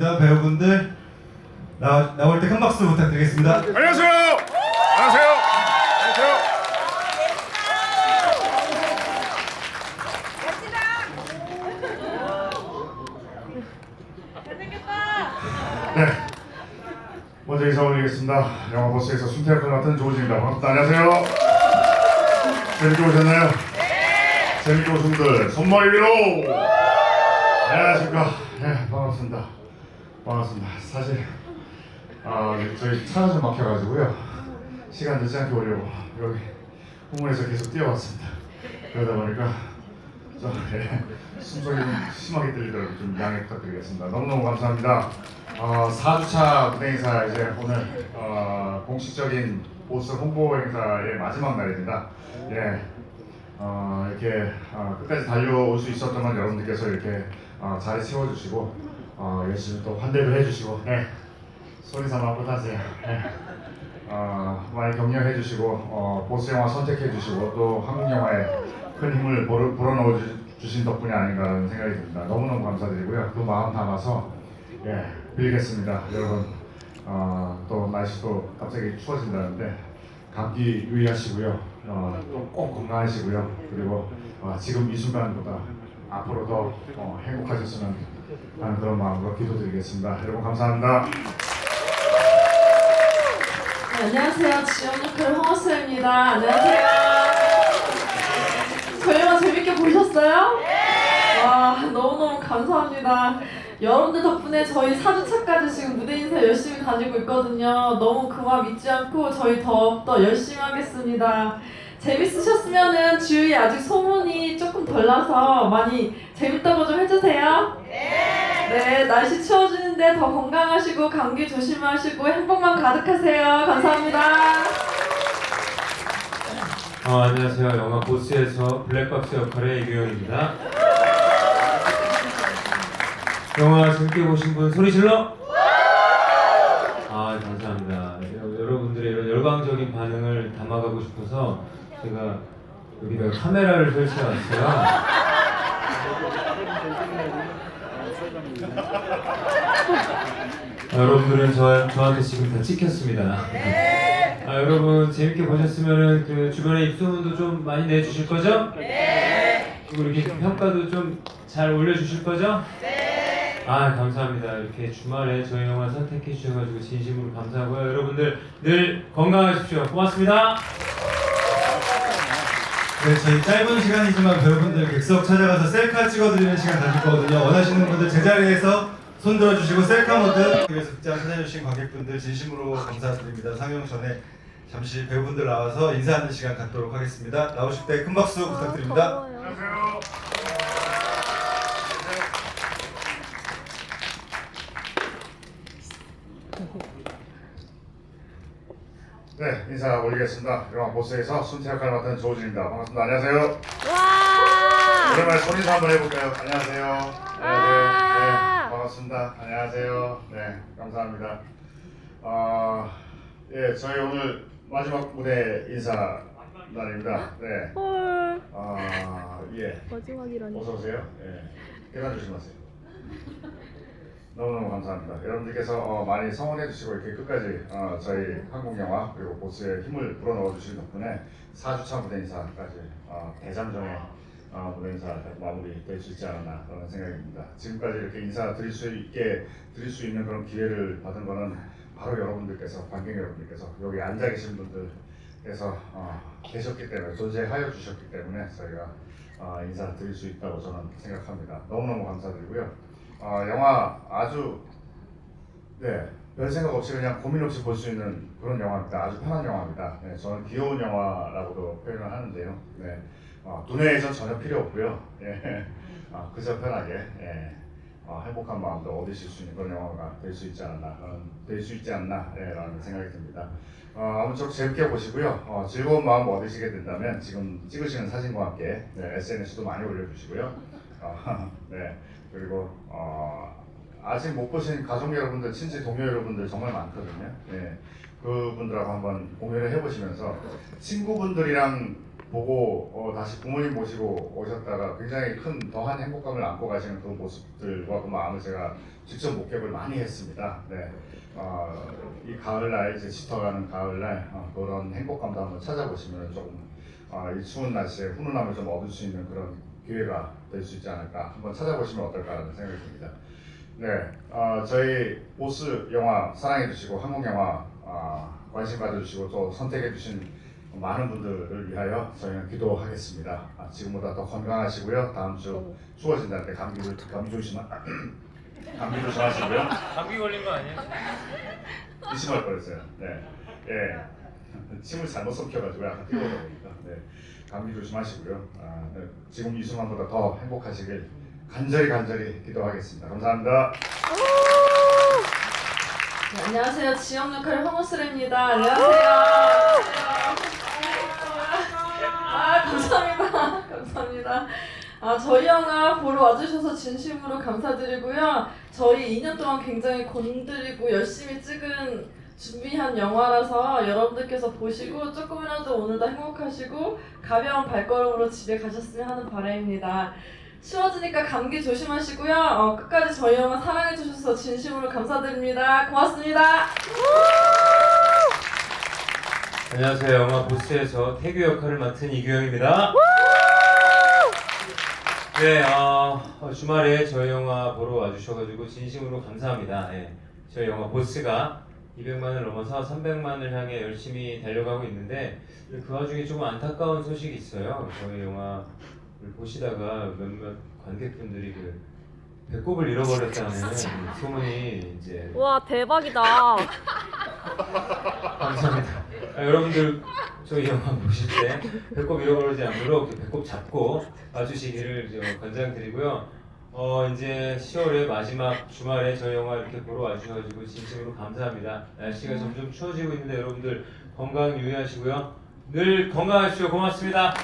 자, 배우분들 나, 나올 때 큰 박수 부탁드리겠습니다. 안녕하세요. 안녕하세요. 안녕하세요. 네. 먼저 인사 올리겠습니다. 영화 버스에서 순태 역을 맡은 조우진입니다. 반갑습니다. 안녕하세요. 재밌게 보셨나요? 네. 재밌게 보신 분들 손머리 위로. 안녕하십니까. 네, 반갑습니다. 반갑습니다. 사실 아, 네, 저희 차가 좀 막혀가지고요. 시간 늦지 않게 오려고 여기 홍문에서 계속 뛰어왔습니다. 그러다 보니까 좀 예, 숨소리 좀 심하게 들리더라도 좀 양해 부탁드리겠습니다. 너무너무 감사합니다. 어, 4주차 무대 행사 이제 오늘 어, 공식적인 보스 홍보 행사의 마지막 날입니다. 예, 어, 이렇게 어, 끝까지 달려올 수 있었던 건 여러분들께서 이렇게 어, 잘 채워주시고 어, 열심히 또 환대도 해주시고 네. 소리 삼아 못하세요. 네. 어, 많이 격려해 주시고 어, 보스 영화 선택해 주시고 또 한국 영화에 큰 힘을 불어, 불어넣어 주- 주신 덕분이 아닌가라는 생각이 듭니다. 너무너무 감사드리고요. 그 마음 담아서 예, 빌겠습니다. 여러분 어, 또 날씨도 갑자기 추워진다는데 감기 유의하시고요. 어, 또꼭 건강하시고요. 그리고 어, 지금 이 순간보다 앞으로 더 어, 행복하셨으면 하는 그런 마음으로 기도드리겠습니다. 여러분 감사합니다. 네, 안녕하세요. 지원노클 홍어수입니다. 안녕하세요. 저희 영화 재밌게 보셨어요? 네! 와, 너무너무 감사합니다. 여러분들 덕분에 저희 4주차까지 지금 무대 인사 열심히 다니고 있거든요. 너무 그 마음 잊지 않고 저희 더욱더 열심히 하겠습니다. 재밌으셨으면은 주위에 아직 소문이 조금 덜 나서 많이 재밌다고 좀 해주세요. 네, 날씨 추워지는데 더 건강하시고 감기 조심하시고 행복만 가득하세요. 감사합니다. 어, 안녕하세요. 영화 보스에서 블랙박스 역할의 이규영입니다. 영화 재밌게 보신 분 소리 질러! 아, 감사합니다. 여- 여러분들의 이런 열광적인 반응을 담아가고 싶어서 제가 여기다 카메라를 설치해왔어요. 여러분들은 저, 저한테 지금 다 찍혔습니다. 아, 여러분 재밌게 보셨으면 그 주변에 입소문도 좀 많이 내주실 거죠? 네. 그리고 이렇게 평가도 좀 잘 올려주실 거죠? 네. 아 감사합니다. 이렇게 주말에 저희 영화 선택해 주셔가지고 진심으로 감사하고요. 여러분들 늘 건강하십시오. 고맙습니다. 네, 저희 짧은 시간이지만 배우분들 객석 찾아가서 셀카 찍어드리는 시간 가질 거거든요. 원하시는 분들 제자리에서 손 들어주시고 셀카 모드 위해서 극장 찾아주신 관객분들 진심으로 감사드립니다. 상영 전에 잠시 배우분들 나와서 인사하는 시간 갖도록 하겠습니다. 나오실 때 큰 박수 부탁드립니다. 안녕하세요. 네, 인사 올리겠습니다. 영화 보스에서 순태 역할을 맡은 조우진입니다. 반갑습니다. 안녕하세요. 와! 오랜만에 소리 인사 한번 해볼까요? 안녕하세요. 네, 반갑습니다. 안녕하세요. 네, 감사합니다. 아, 예, 저희 오늘 마지막 무대 인사 날입니다. 네. 헐. 아, 예. 마지막이라니. 어서 오세요. 예. 계단 조심하세요. 너무너무 감사합니다. 여러분들께서 어, 많이 성원해 주시고 이렇게 끝까지 어, 저희 한국 영화 그리고 보스의 힘을 불어넣어 주신 덕분에 4주차 무대 인사까지 어, 대장정의 어, 무대 인사 마무리 될 수 있지 않았나 그런 생각이 듭니다. 지금까지 이렇게 인사 드릴 수 있게 드릴 수 있는 그런 기회를 받은 거는 바로 여러분들께서 관객 여러분들께서 여기 앉아 계신 분들께서 어, 계셨기 때문에 존재하여 주셨기 때문에 저희가 어, 인사 드릴 수 있다고 저는 생각합니다. 너무너무 감사드리고요. 어, 영화 아주 네, 별 생각 없이 그냥 고민 없이 볼 수 있는 그런 영화입니다. 아주 편한 영화입니다. 네, 저는 귀여운 영화라고도 표현을 하는데요. 네, 어, 두뇌에서 전혀 필요 없고요. 예, 어, 그저 편하게 예, 어, 행복한 마음도 얻으실 수 있는 그런 영화가 될 수 있지 않나, 될 수 있지 않나라는 생각이 듭니다. 어, 아무쪼록 재밌게 보시고요. 어, 즐거운 마음 얻으시게 된다면 지금 찍으시는 사진과 함께 네, SNS도 많이 올려주시고요. 어, 네, 그리고 어, 아직 못 보신 가족 여러분들, 친지 동료 여러분들 정말 많거든요. 네, 그분들하고 한번 공유를 해보시면서 친구분들이랑 보고 어, 다시 부모님 모시고 오셨다가 굉장히 큰 더한 행복감을 안고 가시는 그 모습들과 그 마음을 제가 직접 목격을 많이 했습니다. 네. 어, 이 가을날 이제 짙어가는 가을날 어, 그런 행복감도 한번 찾아보시면 조금 어, 이 추운 날씨에 훈훈함을 좀 얻을 수 있는 그런 기회가 될 수 있지 않을까 한번 찾아보시면 어떨까라는 생각이 듭니다. 네, 어, 저희 보스 영화 사랑해주시고 한국 영화 어, 관심 가져주시고 또 선택해주신 많은 분들을 위하여 저희는 기도하겠습니다. 아, 지금보다 더 건강하시고요. 다음 주 추워진다는 데 감기 감기 조심 감기 조심하시고요. 감기 걸린 거 아니에요? 의심할 뻔했어요. 네, 예, 침을 잘못 섞여가지고 약간 뜨거워다 보니까 네, 감기 조심하시고요. 아, 네, 지금 이 순간보다 더 행복하시길 간절히 간절히 기도하겠습니다. 감사합니다. 네, 안녕하세요. 지영 역할 황호슬입니다. 안녕하세요. 아, 감사합니다. 감사합니다. 아, 저희 영화 보러 와주셔서 진심으로 감사드리고요. 저희 2년 동안 굉장히 공들이고 열심히 찍은 준비한 영화라서 여러분들께서 보시고 조금이라도 오늘도 행복하시고 가벼운 발걸음으로 집에 가셨으면 하는 바람입니다. 추워지니까 감기 조심하시고요. 어, 끝까지 저희 영화 사랑해주셔서 진심으로 감사드립니다. 고맙습니다. 안녕하세요. 영화 보스에서 태규 역할을 맡은 이규영입니다. 네, 어, 어, 주말에 저희 영화 보러 와주셔가지고 진심으로 감사합니다. 예, 저희 영화 보스가 200만을 넘어서 300만을 향해 열심히 달려가고 있는데 그 와중에 조금 안타까운 소식이 있어요. 저희 영화를 보시다가 몇몇 관객분들이 그 배꼽을 잃어버렸다는 소문이 이제 와 대박이다. 감사합니다. 아, 여러분들 저희 영화 보실 때 배꼽 잃어버리지 않도록 배꼽 잡고 봐주시기를 저 권장드리고요. 어 이제 10월의 마지막 주말에 저희 영화 이렇게 보러 와주셔가지고 진심으로 감사합니다. 날씨가 점점 추워지고 있는데 여러분들 건강 유의하시고요. 늘 건강하십시오. 고맙습니다.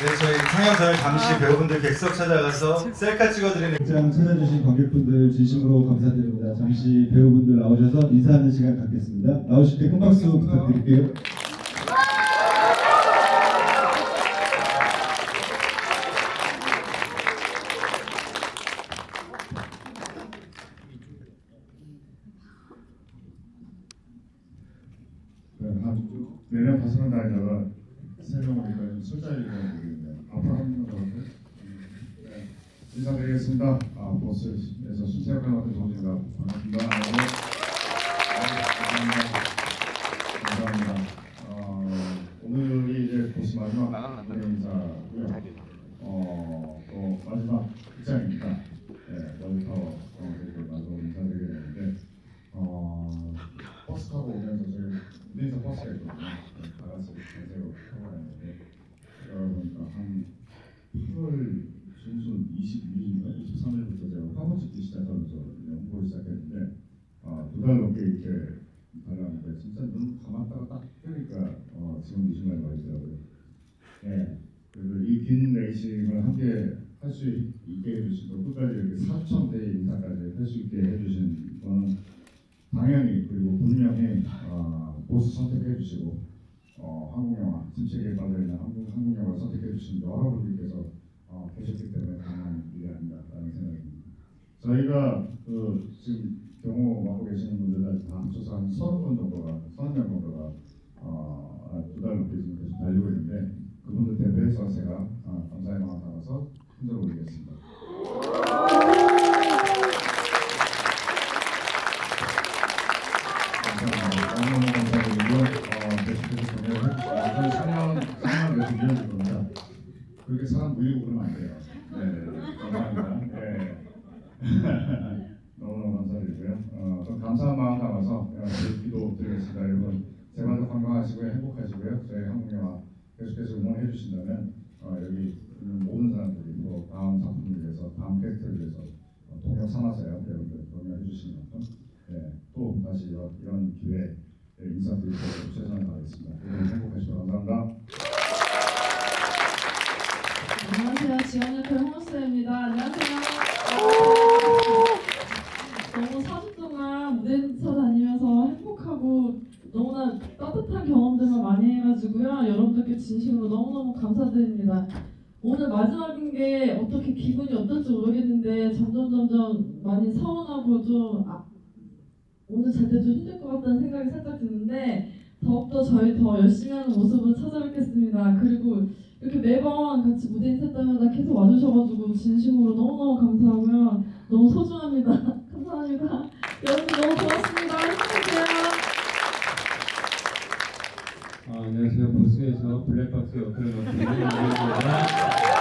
네, 저희 상영전을 잠시 배우분들 객석 찾아가서 셀카 찍어드리는 극장 찾아주신 관객분들 진심으로 감사드립니다. 잠시 배우분들 나오셔서 인사하는 시간 갖겠습니다. 나오실 때 큰 박수 부탁드릴게요. 네, 한 내년 다섯명 다니다가 세명 오니까 좀 술자리가 모르겠네요. 앞으로 한 명더 할까요? 네, 인사드리겠습니다. 아, 보스에서 수태역을 맡은 조진입니다. 반갑습니다. 네, 감사합니다. 감사합니다. 어, 오늘이 이제 보스 마지막 무대 인사고요. 어, 또 마지막 극장입니다. 네, 먼저 어, 그리고 마지막 인사드리게 되는데 어, 버스 타고 오면서 저희 무대에서 버스가 있거든요. 네, 다 같이 대세로 타고 갔는데 여러분 한 8월 중순 22일인가 23일부터 제가 화보 찍기 시작하면서 연구를 시작했는데 어, 두달 넘게 이렇게 달았는데 진짜 눈 감았다가 딱 뜨니까 어, 지금 이 순간에 와 있더라고요. 네. 그리고 이긴 레이싱을 함께 할 수 있게 해주시고 끝까지 이렇게 4천 대 인사까지 할 수 있게 해주신 거는 당연히 그리고 분명히 어, 보스 선택해 주시고 어, 한국 영화 침체기에 빠져 있는 한국 한국 영화 선택해 주신 여러분들께서 어, 계셨기 때문에 가능한 일이 아닌가라는 생각이 듭니다. 저희가 그 지금 경호 맡고 계시는 분들까지 다 합쳐서 한 서른 분 정도가 서른 명 정도가 어, 두달 넘게 지금 계속 달리고 있는데 그분들 대표해서 제가 어, 감사의 마음 담아서 흔들어 올리겠습니다. 건강하시고요. 행복하시고요. 저희 한국 영화 계속해서 응원해 주신다면 어, 여기 있는 모든 사람들이 또 다음 작품을 위해서, 다음 캐스트를 위해서 어, 동력 삼아서요. 여러분들 동력해 주시는 만큼 네, 또 다시 이런, 기회에 인사드리고 최선을 다하겠습니다. 여러분 행복하시고 감사합니다. 안녕하세요. 지영 역할 황호슬입니다. 안녕하세요. 너무 4주 동안 무대 인사 다니면서 행복하고 너무나 따뜻한 경험들만 많이 해가지고 와주시고요. 여러분들께 진심으로 너무너무 오늘 마지막인 게 어떻게 기분이 어떨지 모르겠는데 점점 점점 많이 서운하고 좀 아, 오늘 잘 때 좀 힘들 것 같다는 생각이 살짝 드는데 더욱더 저희 더 열심히 하는 모습을 찾아뵙겠습니다. 그리고 이렇게 매번 같이 무대 인사 때마다 계속 와주셔가지고 진심으로 너무너무 감사하고요. 너무 소중합니다. 감사합니다. 여러분 너무 고맙습니다. 행복해요. 어, 안녕하세요. 보스에서 블랙박스 역할을 맡은 이민입니다.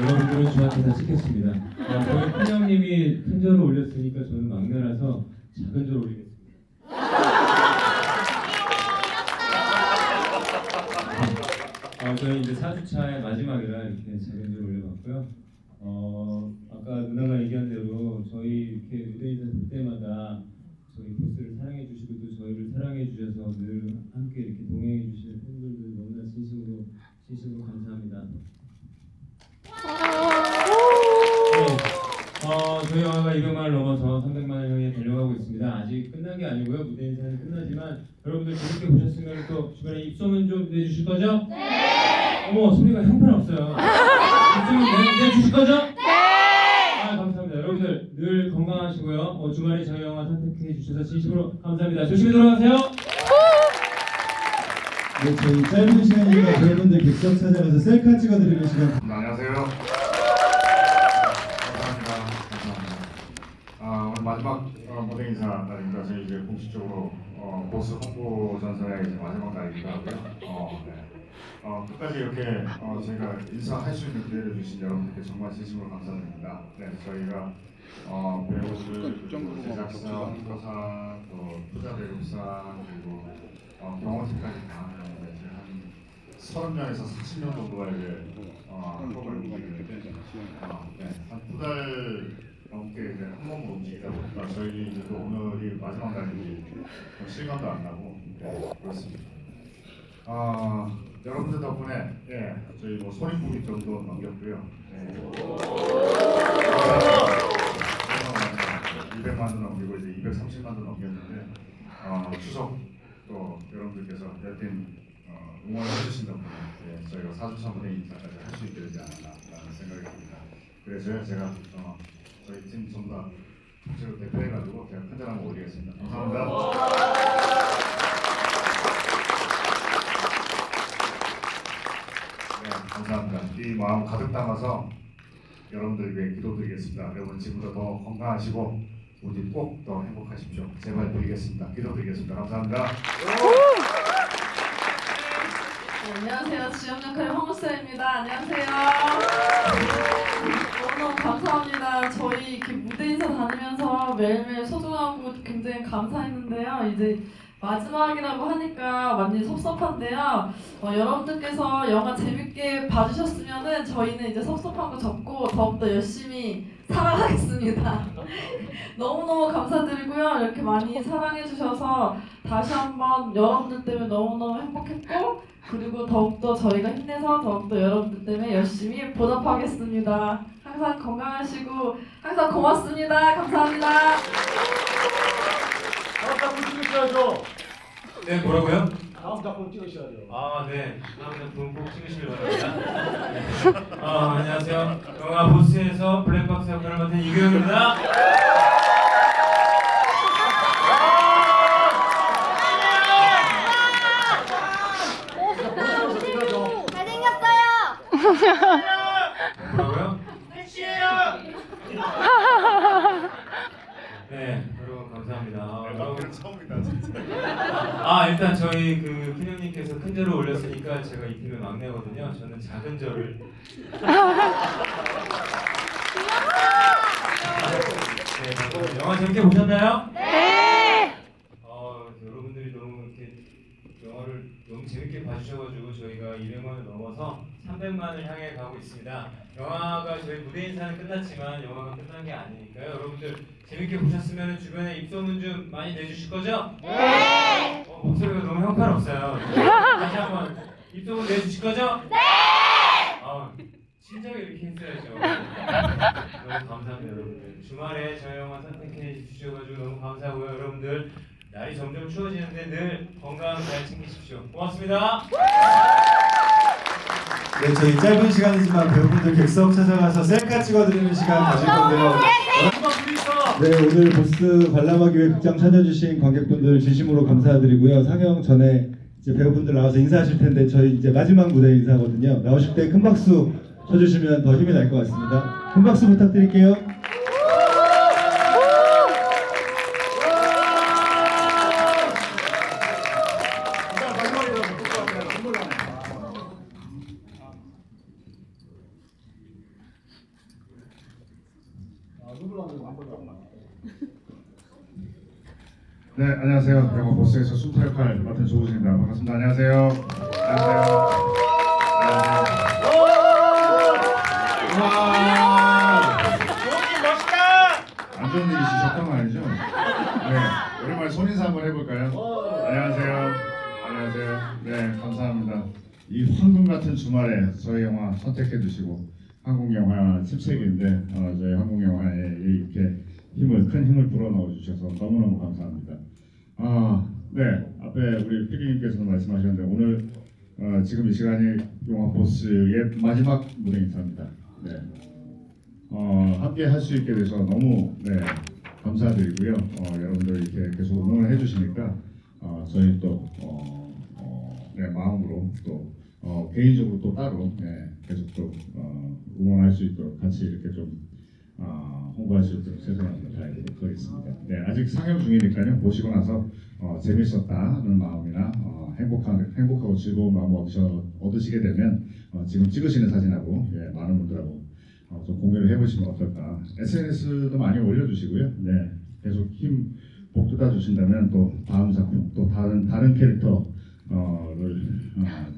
여러분들은 저한테 다 찍혔습니다. 어, 저희 큰형님이 큰 절을 올렸으니까 저는 막내라서 작은 절 올리겠습니다. 어, 저희 이제 4주차의 마지막이라 이렇게 작은 절 올려봤고요. 어, 아까 누나가 얘기한 대로 저희 이렇게 무대 인사 볼 때마다 저희 보스를 사랑해 주시고 또 저희를 사랑해 주셔서 늘 함께 이렇게 동행해 주시는 팬분들 너무나 진심으로 진심으로 감사합니다. 네, 어, 저희 영화가 200만을 넘어서 300만을 향해 달려가고 있습니다. 아직 끝난 게 아니고요. 무대 인사는 끝나지만 여러분들 재밌게 보셨으면 또 주변에 입소문 좀 내주실 거죠? 네! 소리가 형편없어요. 입소문 내, 내 주실 거죠? 아, 감사합니다. 여러분들 늘 건강하시고요. 어, 주말에 저희 영화 선택해 주셔서 진심으로 감사합니다. 조심히 돌아가세요. 네, 저희 짧은 시간이니까 여러분들 객석 찾아가서 셀카 찍어드리는 시간 네, 안녕하세요. 감사합니다. 감사합니다. 아, 오늘 마지막 어, 무대 인사 날입니다. 저희 이제 공식적으로 어, 보스 홍보 전선의 이제 마지막 날이기도 하고요. 어, 네. 어, 끝까지 이렇게 어, 저희가 인사할 수 있는 기회를 주신 여러분들께 정말 진심으로 감사드립니다. 네, 저희가 어, 배우들, 그리고 제작사, 홍보사, 또 투자 배급사, 그리고 어, 경호팀까지 다 하는데 이제 한 30년에서 40년 정도가 이제 어, 한국을 움직이는데 어, 네, 한두 달 넘게 이제 한 몸으로 움직이다 보니까 저희 이제 또 오늘이 마지막 날인지 뭐 실감도 안 나고 네, 그렇습니다. 아 여러분들 덕분에 예, 저희 뭐 손익분기 정도 넘겼고요. 네. 200만도 넘기고 이제 230만도 넘겼는데 어, 추석 또 여러분들께서 여튼 어, 응원을 해주신 덕분에 예, 저희가 사주차 무대 인사까지 할 수 있게 되지 않았나라는 생각이 듭니다. 그래서 제가 어, 저희 팀 전부 다 대표해가지고 제가 큰절 한번 올리겠습니다. 감사합니다. 네, 감사합니다. 이 마음 가득 담아서 여러분들 위해 기도드리겠습니다. 여러분 지금부터 더 건강하시고 우리 꼭 더 행복하십시오. 제발 드리겠습니다. 기도드리겠습니다. 감사합니다. 네, 안녕하세요. 지역 역할의 황우쌤입니다. 안녕하세요. 너무너무 감사합니다. 저희 이렇게 무대 인사 다니면서 매일매일 소중하고 굉장히 감사했는데요. 이제 마지막이라고 하니까 많이 섭섭한데요. 어, 여러분들께서 영화 재밌게 봐주셨으면은 저희는 이제 섭섭한 거 접고 더욱더 열심히 살아가겠습니다. 너무너무 감사드리고요. 이렇게 많이 사랑해주셔서 다시 한번 여러분들 때문에 너무너무 행복했고 그리고 더욱더 저희가 힘내서 더욱더 여러분들 때문에 열심히 보답하겠습니다. 항상 건강하시고 항상 고맙습니다. 감사합니다. 다음 작품 찍으셔야죠. 네 뭐라고요? 다음 작품 찍으셔야죠. 아, 네. 다음 작품 꼭 찍으시길 바랍니다. 네. 아, 안녕하세요. 영화 보스에서 블랙박스 역할을 맡은 이규영입니다. 잘생겼어요. 네, 여러분 감사합니다. 아, 여러분, 처음이다 진짜. 아 일단 저희 그 큰형님께서 큰 절을 올렸으니까 제가 이 팀의 막내거든요. 저는 작은 절을. 네, 감사합니다. 영화 재밌게 보셨나요? 네. 어, 여러분들이 너무 이렇게 영화를 너무 재밌게 봐주셔가지고 저희가 200만을 넘어서 300만을 향해 가고 있습니다. 영화가 저희 무대 인사는 끝났지만 영화가 끝난 게 아니니까요. 여러분들 재밌게 보셨으면 주변에 입소문 좀 많이 내주실 거죠? 네. 어, 목소리가 너무 형편없어요. 다시 한번 입소문 내주실 거죠? 네! 아, 진작에 이렇게 했어야죠. 너무 감사합니다, 여러분들. 주말에 저희 영화 선택해 주셔가지고 너무 감사하고요, 여러분들. 날이 점점 추워지는데 늘 건강 잘 챙기십시오. 고맙습니다. 네, 저희 짧은 시간이지만 배우분들 객석 찾아가서 셀카 찍어드리는 시간 가질 건데요. 네, 오늘 보스 관람하기 위해 극장 찾아주신 관객분들 진심으로 감사드리고요. 상영 전에 이제 배우분들 나와서 인사하실 텐데 저희 이제 마지막 무대 인사거든요. 나오실 때 큰 박수 쳐주시면 더 힘이 날 것 같습니다. 큰 박수 부탁드릴게요. 네, 안녕하세요. 영화 보스에서 순타 역할 맡은 조우진입니다. 반갑습니다. 안녕하세요. 안녕하세요. 안 좋은 일이 있으셨던 거 아니죠? 네, 오랜만에 손인사 한번 해볼까요? 안녕하세요. 안녕하세요. 네, 감사합니다. 이 황금 같은 주말에 저희 영화 선택해 주시고 한국 영화 10세기인데 어, 저희 한국 영화에 이렇게 힘을 큰 힘을 불어넣어 주셔서 너무너무 감사합니다. 아, 네, 앞에 우리 피디님께서도 말씀하셨는데 오늘 어, 지금 이 시간이 영화 보스의 마지막 무대 인사입니다. 네. 어, 함께 할 수 있게 돼서 너무 네, 감사드리고요. 어, 여러분들 이렇게 계속 응원을 해주시니까 어, 저희 또 어, 어, 네, 마음으로 또 어, 개인적으로 또 따로 네, 계속 또 어, 응원할 수 있도록 같이 이렇게 좀 어, 홍보할 수 있도록 최선을 다해보도록 하겠습니다. 네, 아직 상영 중이니까요. 보시고 나서 어, 재밌었다는 마음이나 어, 행복한 행복하고 즐거운 마음 얻으셔, 얻으시게 되면 어, 지금 찍으시는 사진하고 예, 많은 분들하고 어, 좀 공유를 해보시면 어떨까. SNS도 많이 올려주시고요. 네, 계속 힘 복돋아 주신다면 또 다음 작품, 또 다른 다른 캐릭터를 어,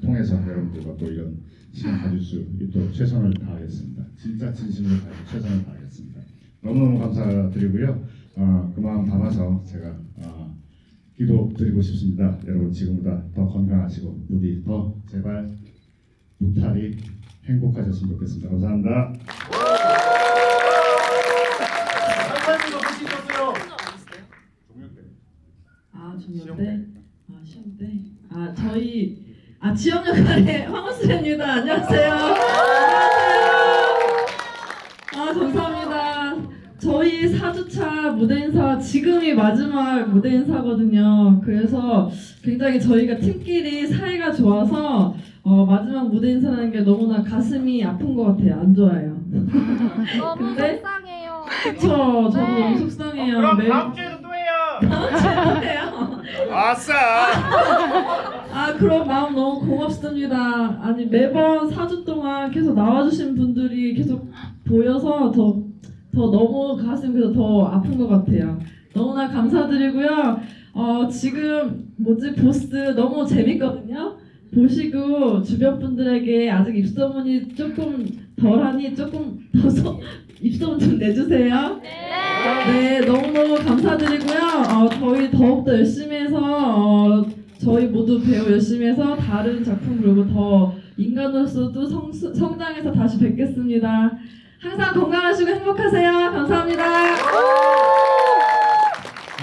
통해서 여러분들과 또 이런 시간 가질 수 있도록 최선을 다하겠습니다. 진짜 진심으로 다해서 최선을 다하겠습니다. 너무너무 감사드리고요. 어, 그 마음 담아서 제가 어, 기도 드리고 싶습니다. 여러분 지금보다 더 건강하시고 부디 더 제발 무탈이 행복하셨으면 좋겠습니다. 감사합니다. 아 중요 때? 아 시험 때? 아 저희 아 지영 역할의 황우수입니다. 안녕하세요. 안녕하세요. 아 감사합니다. 저희 4주차 무대 인사 지금이 마지막 무대 인사거든요. 그래서 굉장히 저희가 팀끼리 사이가 좋아서 어, 마지막 무대 인사라는 게 너무나 가슴이 아픈 것 같아요. 안 좋아요. 너무 근데? 속상해요. 그쵸? 저도 네. 너무 속상해요. 매- 주에도 또 해요. 해요. 아싸. 아 그런 마음 너무 고맙습니다. 아니 매번 4주 동안 계속 나와주신 분들이 계속 보여서 더, 더 너무 가슴이 그래서 더 아픈 것 같아요. 너무나 감사드리고요. 어 지금 뭐지 보스 너무 재밌거든요. 보시고 주변 분들에게 아직 입소문이 조금 덜하니 조금 더 소, 입소문 좀 내주세요. 네, 너무너무 감사드리고요. 어, 저희 더욱더 열심히 해서 어, 저희 모두 배우 열심히 해서 다른 작품 그리고 더 인간으로서도 성, 성장해서 다시 뵙겠습니다. 항상 건강하시고 행복하세요. 감사합니다.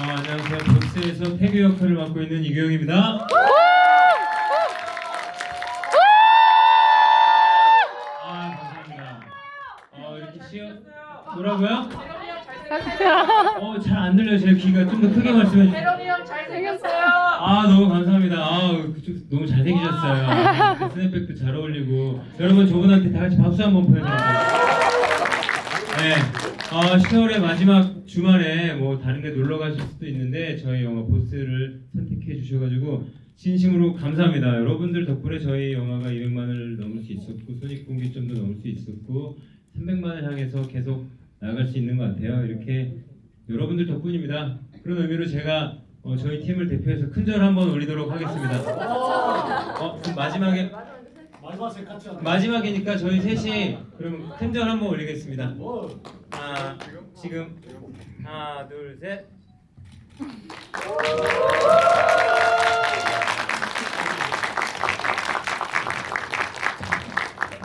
어, 안녕하세요. 보스에서 태규 역할을 맡고 있는 이규영입니다. 아, 감사합니다. 어, 이렇게 쉬어 뭐라고요? 어, 잘 안 들려요. 제 귀가 좀 더 크게 말씀해 주세요. 아, 너무 감사합니다. 아, 너무 잘생기셨어요. 아, 스냅백도 잘 어울리고. 여러분, 저분한테 다 같이 박수 한번 보내드릴게요. 네. 어, 10월의 마지막 주말에 뭐 다른 데 놀러 가실 수도 있는데 저희 영화 보스를 선택해 주셔가지고 진심으로 감사합니다. 여러분들 덕분에 저희 영화가 200만을 넘을 수 있었고 손익분기점도 넘을 수 있었고 300만을 향해서 계속 나아갈 수 있는 것 같아요. 이렇게 여러분들 덕분입니다. 그런 의미로 제가 어, 저희 팀을 대표해서 큰절 한번 올리도록 하겠습니다. 어, 그럼 마지막에 마지막 세 같이 하자. 마지막이니까 저희 셋이 그럼 큰절 한번 올리겠습니다. 뭐? 하나 지금 하나 둘 셋.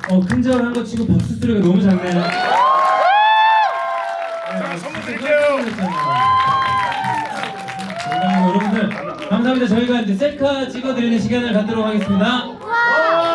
어 큰절 한 거 치고 박수 소리가 너무 작네요. 자 선물 드릴게요. 여러분 감사합니다. 저희가 이제 셀카 찍어드리는 시간을 갖도록 하겠습니다.